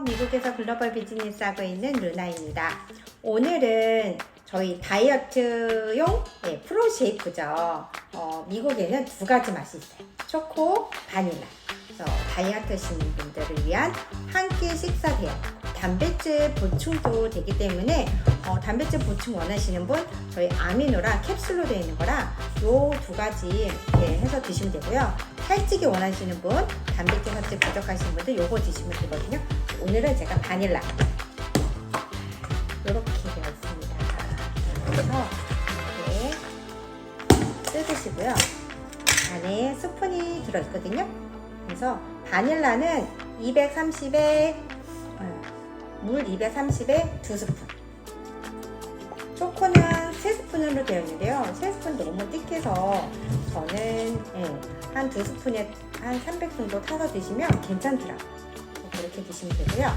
미국에서 글로벌 비즈니스 하고 있는 루나입니다. 오늘은 저희 다이어트용 네, 프로 쉐이크죠. 어, 미국에는 두 가지 맛이 있어요. 초코, 바닐라. 그래서 다이어트 하시는 분들을 위한 한 끼 식사 대용. 단백질 보충도 되기 때문에 어, 단백질 보충 원하시는 분 저희 아미노랑 캡슐로 되어 있는 거랑 요두 가지 이렇게 해서 드시면 되고요. 살찌기 원하시는 분, 단백질 섭취 부족하신 분들 요거 드시면 되거든요. 오늘은 제가 바닐라 이렇게 되어 있습니다. 그래서 이렇게 뜯으시고요. 안에 스푼이 들어있거든요. 그래서 바닐라는 230에 물 230에 2스푼 초코는 3스푼으로 되어 있는데요. 3스푼 너무 띠해서 저는 예, 한 2스푼에 한 300 정도 타서 드시면 괜찮더라고요 그렇게 드시면 되고요.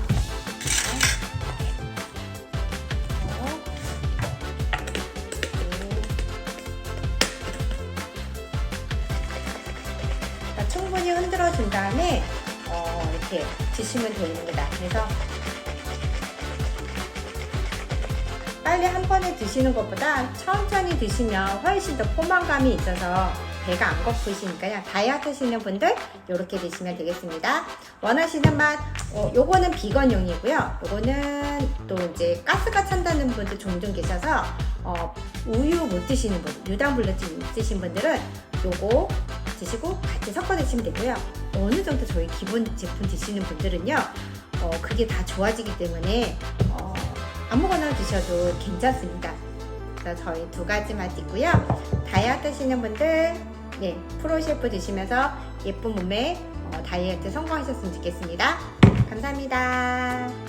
자, 충분히 흔들어 준 다음에 어, 이렇게 드시면 됩니다. 그래서 빨리 한 번에 드시는 것보다 천천히 드시면 훨씬 더 포만감이 있어서 배가 안 고프시니까요. 다이어트 하시는 분들 이렇게 드시면 되겠습니다. 원하시는 맛, 어, 요거는 비건용이고요. 요거는 또 이제 가스가 찬다는 분들 종종 계셔서 어, 우유 못 드시는 분, 유당불내증 있으신 분들은 요거 드시고 같이 섞어 드시면 되고요. 어느 정도 저희 기본 제품 드시는 분들은요, 어, 그게 다 좋아지기 때문에 어, 아무거나 드셔도 괜찮습니다. 그래서 저희 두 가지 맛 있고요. 다이어트 하시는 분들, 네, 프로 셰프 드시면서 예쁜 몸에 어, 다이어트 성공하셨으면 좋겠습니다. 감사합니다.